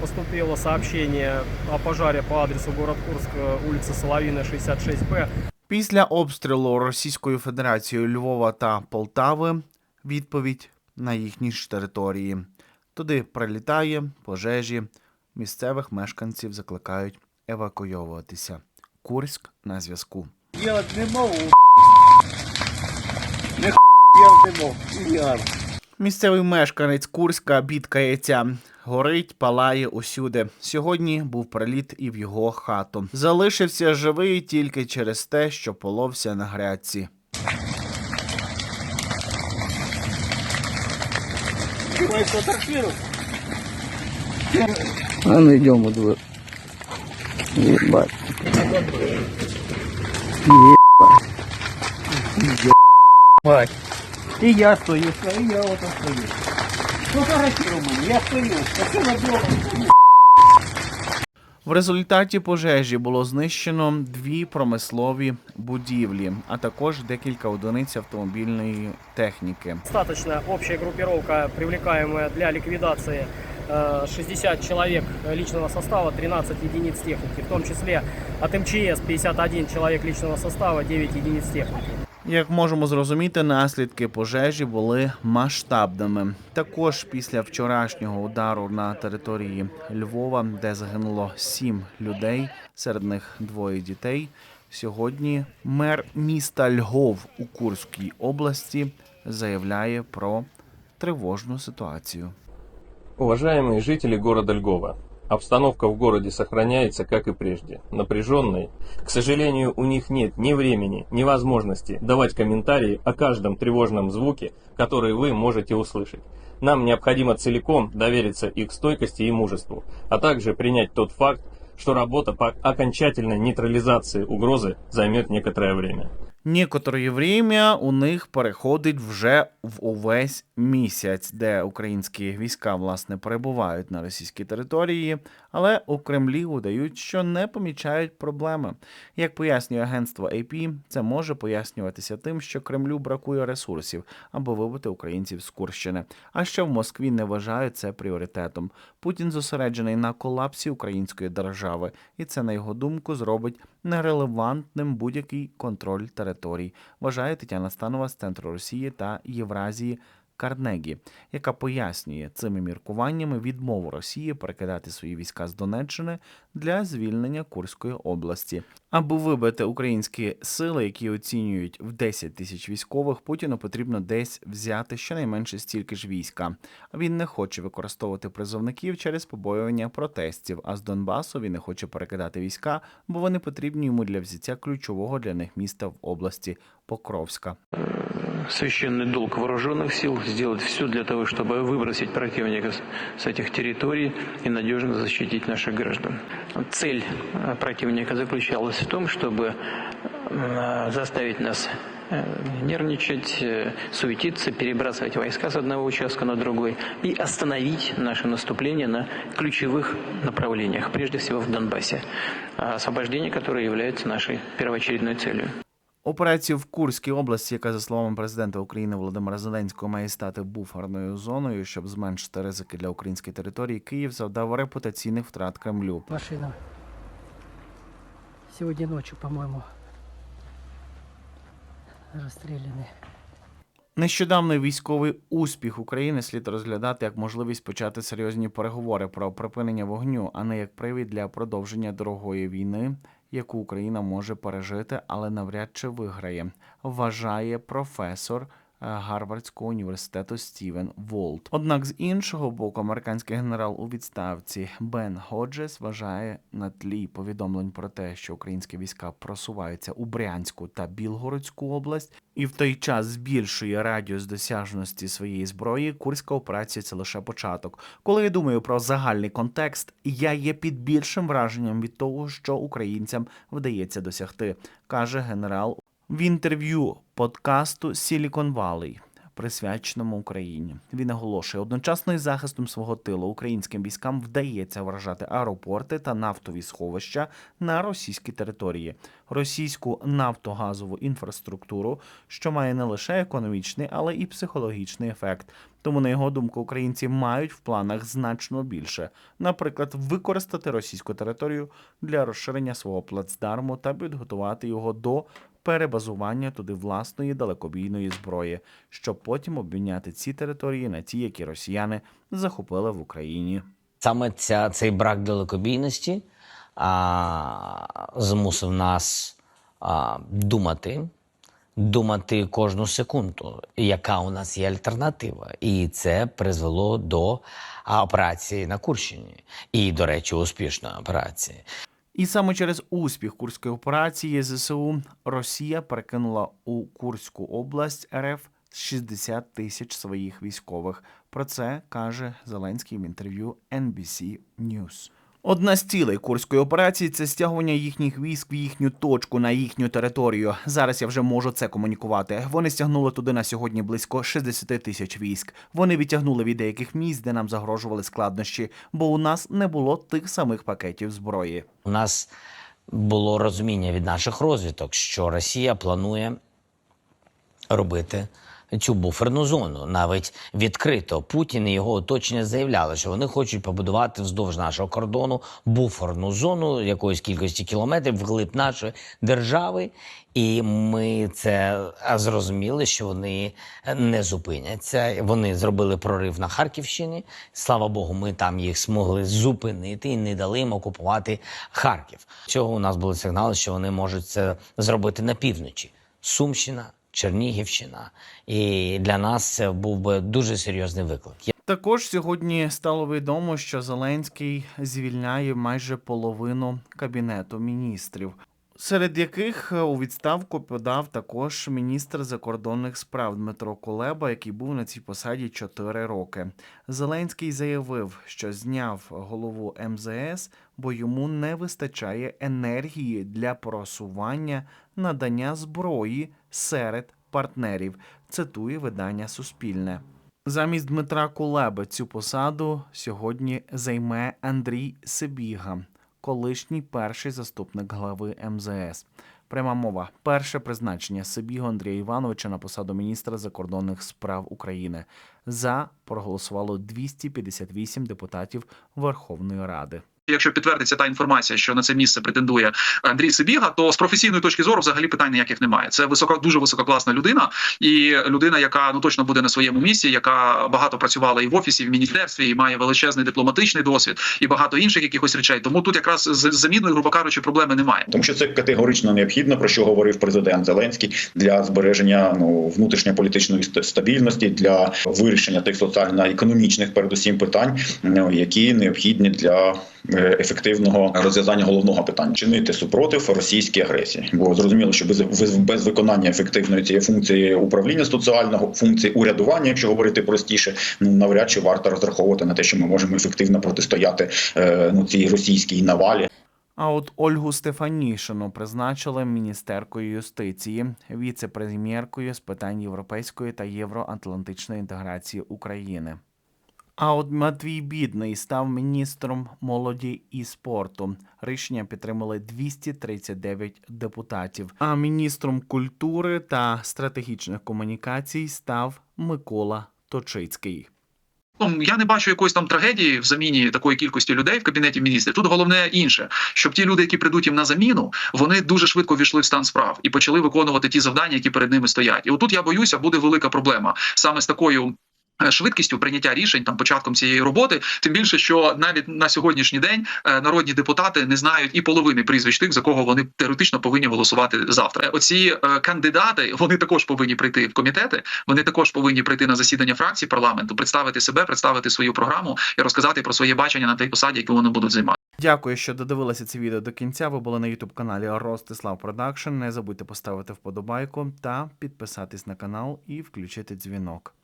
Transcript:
Поступило сообщение о пожаре по адресу город Курск, улица Соловина, 66Б. Після обстрілу Російською Федерацією Львова та Полтави відповідь на їхні ж території. Туди прилітає пожежі. Місцевих мешканців закликають евакуйовуватися. Курськ на зв'язку. Делать не могу. Не делать не. Ильяр. Місцевий мешканець Курська бідкається. Горить, палає усюди. Сьогодні був приліт і в його хату. Залишився живий тільки через те, що половся на грядці. А ну идем во двор. Ебать. Ебать. И я стою, и я вот стою. В результаті пожежі було знищено дві промислові будівлі, а також декілька одиниць автомобільної техніки. Достаточно общая группировка, привлекаемая для ликвидации э, 60 человек личного состава, 13 единиц техники, в том числе от МЧС 51 человек личного состава, 9 единиц техники. Як можемо зрозуміти, наслідки пожежі були масштабними. Також після вчорашнього удару на території Львова, де загинуло сім людей, серед них двоє дітей. Сьогодні мер міста Львов у Курській області заявляє про тривожну ситуацію. Уважаемые жители города Льгова, обстановка в городе сохраняется, как и прежде, напряженной. К сожалению, у них нет ни времени, ни возможности давать комментарии о каждом тревожном звуке, который вы можете услышать. Нам необходимо целиком довериться их стойкости и мужеству, а также принять тот факт, что работа по окончательной нейтрализации угрозы займет некоторое время. Некоторе время у них переходить вже в увесь місяць, де українські війська власне перебувають на російській території, але у Кремлі удають, що не помічають проблеми. Як пояснює агентство AP, це може пояснюватися тим, що Кремлю бракує ресурсів, аби вибити українців з Курщини. А що в Москві не вважають це пріоритетом. Путін зосереджений на колапсі української держави, і це на його думку зробить нерелевантним будь-який контроль територій, вважає Тетяна Станова з центру Росії та Євразії. Карнегі, яка пояснює цими міркуваннями відмову Росії перекидати свої війська з Донеччини для звільнення Курської області. Аби вибити українські сили, які оцінюють в 10 тисяч військових, Путіну потрібно десь взяти щонайменше стільки ж війська. Він не хоче використовувати призовників через побоювання протестів. А з Донбасу він не хоче перекидати війська, бо вони потрібні йому для взяття ключового для них міста в області Покровська. священный долг вооруженных сил сделать все для того, чтобы выбросить противника с- этих территорий и надежно защитить наших граждан. Цель э, противника заключалась в том, чтобы э, заставить нас э, нервничать, суетиться, перебрасывать войска с одного участка на другой и остановить наше наступление на ключевых направлениях, прежде всего в Донбассе, освобождение которое является нашей первоочередной целью. Операцію в Курській області, яка за словами президента України Володимира Зеленського має стати буферною зоною, щоб зменшити ризики для української території, Київ завдав репутаційних втрат Кремлю. машина. Сегодня ночью, по-моему, расстреляны. Нещодавний військовий успіх України слід розглядати як можливість почати серйозні переговори про припинення вогню, а не як привід для продовження дорогої війни, яку Україна може пережити, але навряд чи виграє, вважає професор. Е, Гарвардського університету Стівен Волт. Однак з іншого боку, американський генерал у відставці Бен Ходжес вважає на тлі повідомлень про те, що українські війська просуваються у Брянську та Білгородську область, і в той час збільшує радіус досяжності своєї зброї. Курська операція це лише початок. Коли я думаю про загальний контекст, я є під більшим враженням від того, що українцям вдається досягти, каже генерал в інтерв'ю подкасту Silicon Valley. присвяченому Україні. Він наголошує, одночасно із захистом свого тилу українським військам вдається вражати аеропорти та нафтові сховища на російській території, російську нафтогазову інфраструктуру, що має не лише економічний, але і психологічний ефект. Тому, на його думку, українці мають в планах значно більше, наприклад, використати російську територію для розширення свого плацдарму та підготувати його до перебазування туди власної далекобійної зброї, щоб потім обміняти ці території на ті, які росіяни захопили в Україні. Саме ця, цей брак далекобійності а, змусив нас а, думати, думати кожну секунду, яка у нас є альтернатива. І це призвело до операції на Курщині. І, до речі, успішної операції. І саме через успіх курської операції ЗСУ Росія перекинула у Курську область РФ 60 тисяч своїх військових. Про це каже Зеленський в інтерв'ю NBC News. Одна з цілей курської операції це стягування їхніх військ в їхню точку на їхню територію. Зараз я вже можу це комунікувати. Вони стягнули туди на сьогодні близько 60 тисяч військ. Вони відтягнули від деяких місць, де нам загрожували складнощі, бо у нас не було тих самих пакетів зброї. У нас було розуміння від наших розвиток, що Росія планує робити цю буферну зону. Навіть відкрито Путін і його оточення заявляли, що вони хочуть побудувати вздовж нашого кордону буферну зону якоїсь кількості кілометрів вглиб нашої держави. І ми це зрозуміли, що вони не зупиняться. Вони зробили прорив на Харківщині. Слава Богу, ми там їх змогли зупинити і не дали їм окупувати Харків. Цього у нас були сигнали, що вони можуть це зробити на півночі. Сумщина, Чернігівщина. І для нас це був би дуже серйозний виклик. Також сьогодні стало відомо, що Зеленський звільняє майже половину кабінету міністрів, серед яких у відставку подав також міністр закордонних справ Дмитро Кулеба, який був на цій посаді 4 роки. Зеленський заявив, що зняв голову МЗС, бо йому не вистачає енергії для просування надання зброї серед партнерів. Цитує видання Суспільне. Замість Дмитра Кулеби цю посаду сьогодні займе Андрій Сибіга, колишній перший заступник глави МЗС. Пряма мова. Перше призначення Сибіго Андрія Івановича на посаду міністра закордонних справ України. За проголосувало 258 депутатів Верховної Ради. Якщо підтвердиться та інформація, що на це місце претендує Андрій Сибіга, то з професійної точки зору взагалі питань ніяких немає. Це високо дуже висококласна людина, і людина, яка ну точно буде на своєму місці, яка багато працювала і в офісі, і в міністерстві, і має величезний дипломатичний досвід, і багато інших якихось речей. Тому тут якраз з заміною, грубо кажучи, проблеми немає. тому що це категорично необхідно, про що говорив президент Зеленський для збереження ну внутрішньополітичної стабільності, для вирішення тих соціально-економічних, передусім питань, ну, які необхідні для ефективного розв'язання головного питання чинити супротив російській агресії. Бо зрозуміло, що без, без, без виконання ефективної цієї функції управління соціального функції урядування, якщо говорити простіше, ну навряд чи варто розраховувати на те, що ми можемо ефективно протистояти е, ну цій російській навалі. А от Ольгу Стефанішину призначили міністеркою юстиції, віце-прем'єркою з питань європейської та євроатлантичної інтеграції України. А от Матвій Бідний став міністром молоді і спорту. Рішення підтримали 239 депутатів. А міністром культури та стратегічних комунікацій став Микола Точицький. Ну, я не бачу якоїсь там трагедії в заміні такої кількості людей в кабінеті міністрів. Тут головне інше, щоб ті люди, які прийдуть їм на заміну, вони дуже швидко війшли в стан справ і почали виконувати ті завдання, які перед ними стоять. І отут я боюся, буде велика проблема саме з такою. Е, Швидкістю прийняття рішень там початком цієї роботи, тим більше, що навіть на сьогоднішній день е, народні депутати не знають і половини прізвищ тих, за кого вони теоретично повинні голосувати завтра. Оці е, кандидати вони також повинні прийти в комітети. Вони також повинні прийти на засідання фракції парламенту, представити себе, представити свою програму і розказати про своє бачення на тій посаді, яку вони будуть займати. Дякую, що додивилися це відео до кінця. Ви були на youtube каналі Ростислав Продакшн. Не забудьте поставити вподобайку та підписатись на канал і включити дзвінок.